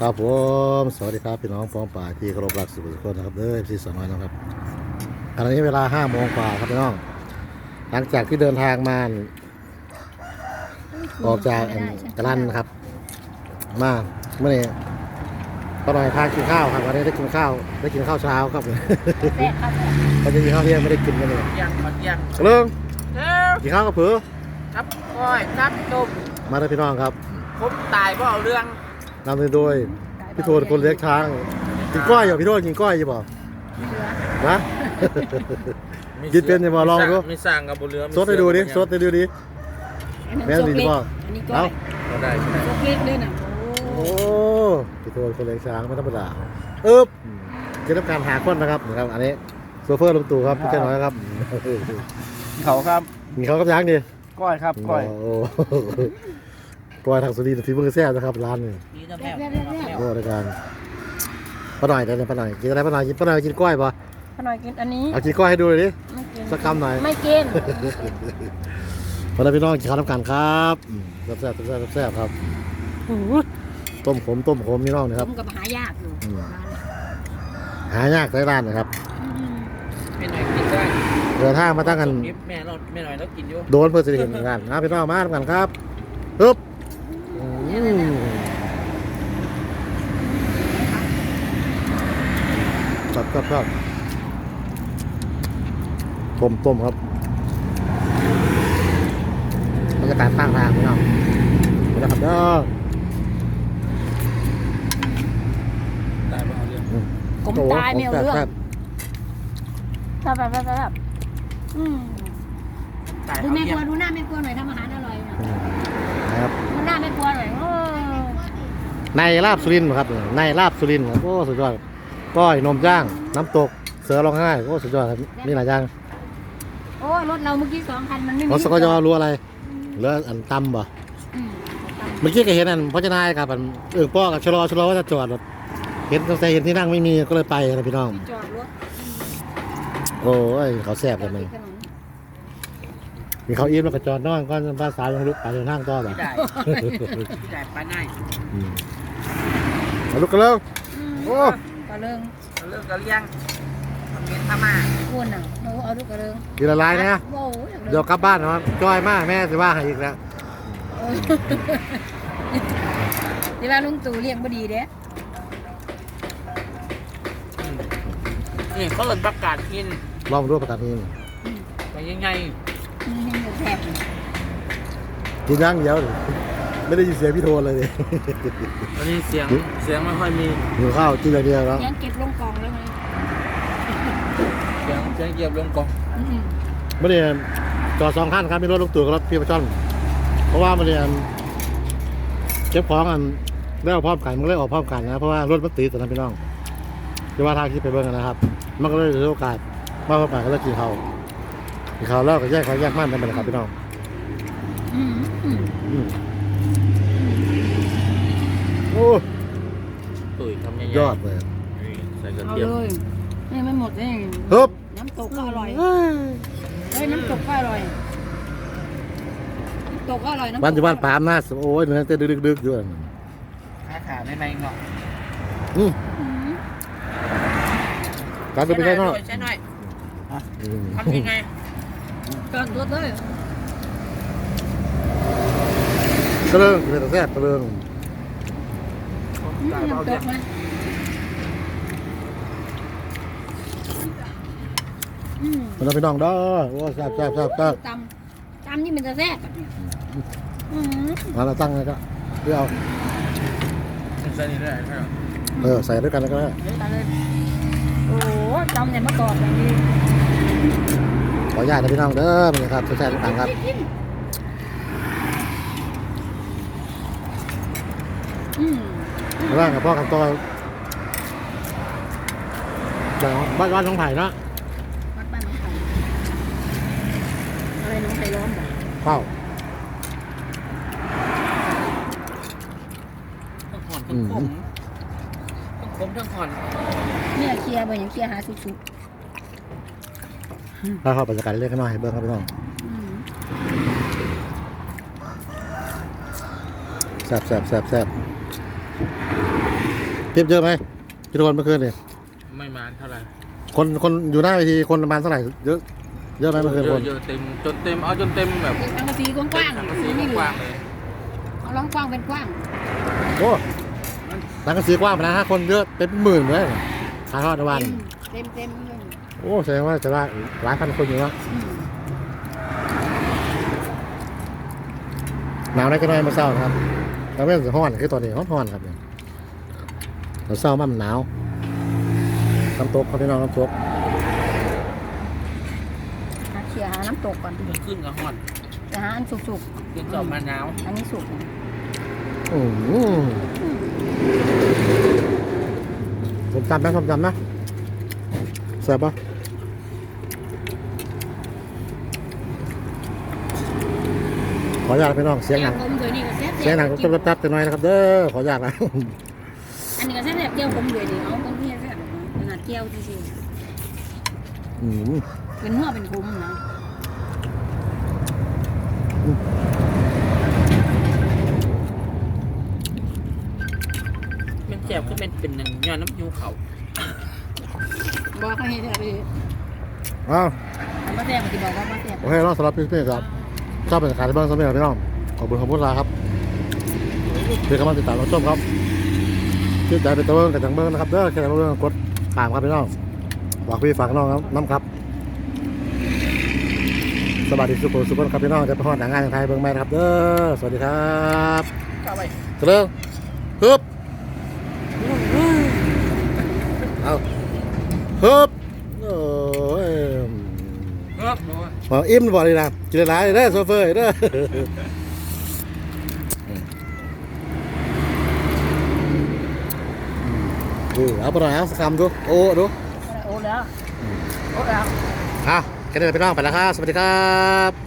ครับผมสวัสดีครับพี่น้องพ้องป่าที่เคารพรักสุขสุขคนนะครับเด้อพี่สองน้อยนะครับขณะนี้เวลาห้าโมงกว่าครับพี่น้อง หลังจากที่เดินทางมาออกจากอันกระลันครับ มาเมื่อนี้ก็หน่อยทานกินข้าวครับวันนี้ได้กินข้าวได้กินข้าวเช้าครับแซ่บครับวันนี้กินข้าวเที่ยงไม่ได้กินกันเลยยังขอนยังเรื่องเอ้ากินข้าวกับเผือครับก้อยครับตุ่มมาเลยพี่น้องครับผมตายเพราะเอาเรื่อง นำโดยพี่โทนคนเลี้ยงช้างกินก้อยอยู่พี่โทนกินก้อยอยู่เปล่านะกินเป็นอย่ามาลองดูไม่สร้างกับบุเรือซดให้ดูดิซดให้ดูดิแม่นดีหรือเปล่าอันนี้ก้อเอ้ายก็ได้ใช่ไหมซกเล็กด้วยนะโอ้โอ้พี่โทนคนเลี้ยงช้างไม่ธรรมดาเอ๊บจะทำการหาคนนะครับนะครับอันนี้โซเฟอร์ลุงตู่ครับพี่เจ้าน้อยครับเขาครับมีเขากับช้างดิก้อยครับก้อย โอ้ก้อยทางสุรินทร์ฝีมือแซ่บนะครับร้านนี้นี่น้ำแซ่แม่บแซ่บแซ่บแซ่บโอ้รายการป้าหน่อยได้เลยป้าหน่อยกินอะไรป้าหน่อยกินป้าหน่อยกินก้อยป่ะขน่อยกินอันนี้เอากินก้อยให้ดูเลยดิไม่กินสักคำหน่อยไม่กินมาแล้วพี่น้องกินข้าวน้ำกันครับอืมแซ่บๆแซ่บๆแซ่บๆครับต้มขมต้มขมพี่น้องนะคผรับมกับหายากอยู่อืมร้านนี้หายากในร้านนะครับอืมแม่หน่อยกินได้เดินทางมาตั้งกันนี่แม่เราแม่หน่อยเรากินอยู่โดนเพื่อจะได้เห็นงานนะพี่น้องมาทำกันครับปึ๊บอืม ครับครับครับต้มต้มครับบรรยากาศข้างทางพี่น้องนี่นะครับเด้อตายเพราะเอาเรื่องผมตายไม่เอาเรื่องแซ่บแซ่บแซ่บแซ่บแซ่บอืมตายดูเอาแม่เรื่คอรัวงดูหน้าแม่ครัวหน่อยทำอาหารอร่อยนะอืมนะครับดูหน้าแม่ครัวหน่อยโอ้ ในลาบสุรินทร์ครับในลาบสุรินทร์ครับโอ้สุดยอดก้อยนมย่าง น้ำตกเสือร้องไห้โอ้สุดยอดครับมีหลายอย่างโอ้รถเราเมื่อกี้สองคันมันไม่มีรถสกยรู้อะไรเหลืออันตำบ่อืมเมื่อกี้ก็เห็นอันพจนายครับอันเออป้อกับชะลอชะลอว่าจะจอดรถเห็นตั้งแต่เห็นที่นั่งไม่มีก็เลยไปนะพี่น้องจอดรถโอ้ยเขาแซ่บเลยมันขนมมีเขาอิ่มแล้วก็จอดนอนก่อนภาษายังลุกไปเดินทางต่อบ่พี่ได้พี่ได้ปลาหน้าอื มเอาลุกกันแล้วอืมโอ้กระเริงเอาเรื่องกะเลี้ยงทำเงินทำมาอ้วนอะโอ้เอาลูกกระเริงกินละลายนะโอ้โหอย่างเดี๋ยวกลับบ้านนะครับจอยมากแม่สิว่าให้อีกแล้วเออเดี๋ยวว่าลุงตู่เลี้ยงบ่ดีเด้นี่เขาเลยประกาศกินลองดูประกาศนี้ไปยังไงอืมยังอยู่แทบอยู่ กินย่างเดียวดิ ไม่ได้ยินเสียงพี่โทนเลยดิวันนี้เสียงเสียงไม่ค่อยมีหิวข้าวกินอย่างเดียวแล้วยังเก็บลงกล่องแล้วไงเสียงเสียงเหยียบลงกองอืมไม่ได้จอดสองขั้นครับมีรถลูกตู่กับรถพี่ประจอนเพราะว่ามันเนี่ยเก็บของอันได้ออกพร้อมกันมันก็เลยออกพร้อมกันนะเพราะว่ารถมันติดแต่นั้นพี่น้องจะว่าทางที่ไปเบิ่งกันนะครับ มันก็เลยได้โอกาสมาพร้อมกันก็เลยกินข้าวกินข้าวแล้วก็แยกเขาแยกม่านกันไปนะครับพี่น้องอืมอืมอืม โอ้ตุ๋ยทำยังไงยอดเลย นี่ใส่กระเอาเทียมเลยนี่ไม่หมดเลยฮึบ น้ำตกก็อร่อยเฮ้ยเฮ้ยน้ำตกก็อร่อย น้ำตกก็อร่อยน้ำตกบ้านอยู่บ้านปามนะโอ้ยเหนื่อยเต้นดึกๆๆอยู่อันขาขาในในเนาะอืมอืมการจะไปใช้นอกใช่หน่อยอืมทำยังไงจอดรถเลยกระเริงเป็นตะแซ่บกระเริง น้ำตเรื่องกนะอืมมันไปน้องเด้อโอ้แซ่บแซ่บแซ่บแซ่บตำตำนี่มันจะแซ่บอะเนี่ยอืมมาแล้วตั้งเลยก็เพื่อเอาใส่นี่ได้ใช่ไหมเออใส่ด้วยกันแล้วก็ได้เดี๋ยวตาเลยโอ้โหจำเนี่ยมะกอกอย่างนี้ขออนุญาตนะพี่น้องเด้อนี่ครับแซ่บๆต่างครับอืม ข้างล่างกับพ่อกับตัวจากบ้านบ้านน้องไผ่นะวัดบ้านน้องไผ่อะไรน้องไผ่ล้อมบอกเป้าทั้งหอนทั้งขมทั้งขมทั้งหอนเนี่ยเคลียร์ไปอย่างเคลียร์หาสุดถ้าเข้าบรรยากาศเล็กน้อยให้เบิ้งครับพี่น้องๆอืมแซ่บแซ่บแซ่บแซ่บ ทิปเยอะไหมกี่คนเมื่อคืนเนี่ยไม่มาเท่าไหร่คนคนอยู่หน้าเวทีคนประมาณเท่าไหร่เยอะเยอะไหมเมื่อคืนเยคอะนเยอะเต็มจนเต็มเอาจนเต็มแบบเป็นสังกะสีกว้างสังๆกะสีไม่เหลืกอว้างๆเลยเอาล้องกว้างเป็นกว้างโอ้ร้านกระสีกว้างไปนะฮะคนเยอะเป็นหมื่นเลยขายทอดในวันเต็มเต็มๆเลยโอ้แสดงว่าจะได้หลายพันคนอยู่แล้วอืมหนาวได้ก็น้อยมาเศร้านะครับแล้วไม่ต้องห้อนคือตอนนี้ห้อนห้อนๆครับเนี่ย เราเศร้ามากมันหนาวน้ำตกเขาพี่น้องน้ำตกหาเขียหาน้ำตกก่อนมันขึ้นกับห่อนจะหาอันสุกขึ้นกับมะนาวๆอันนี้สุกอืมผมจำนะผมจำนะแซ่บปะขออนุญาตพี่น้องเสียงหนังแก้วผมตัวนี้ก็แซ่บๆเสียงหนังก็จะแป๊บๆจะน้อยนะครับเด้อขออนุญาตนะ อันนี้ก็แซ่บๆแก้ วผมด้วยนี่เอาคนที่แซ่บขนาดแก้วจริงอืมๆเป็นหัวเป็นคุ้มนะมันแจ็บก็เป็นเป็นย้อนน้ำยูเขาบอกเขาให้แซ่บเลยอ้าวเอามาแซ่บก็สิบอกว่ามาแซ่บโอเคเนาะสำหรับพี่พี่ครับชอบเป็นขายที่บ้านสมัยพี่น้องขอบคุณขอบคุณลาครับที่เข้ามาติดตามเราชมครับ ชื่อใจเป็นตัวเบิ้งกับจังเบิ้งนะครับเด้อแค่ไหนเบิ้งกดตามครับพี่น้องฝากพี่ฝากน้องครับน้ำครับ สวัสดีสุขุมสุขครับพี่น้องจะไปฮอดหนังงานอย่างไทยเบิ้งไหมนะครับเด้อสวัสดีครับเข้าไปเจริญฮึบเอาฮึบโอ้ยเออโดนบอกอิ่มบอกเลยนะกินหลายๆเด้อโซเฟอร์เด้อเอ อเอาไปหน่อยเอาสักคำดูโอ้ดูโอ้แล้วโอ้แล้วอะแค่นี้ไปน้องไปแล้วครับ สวัสดีครับ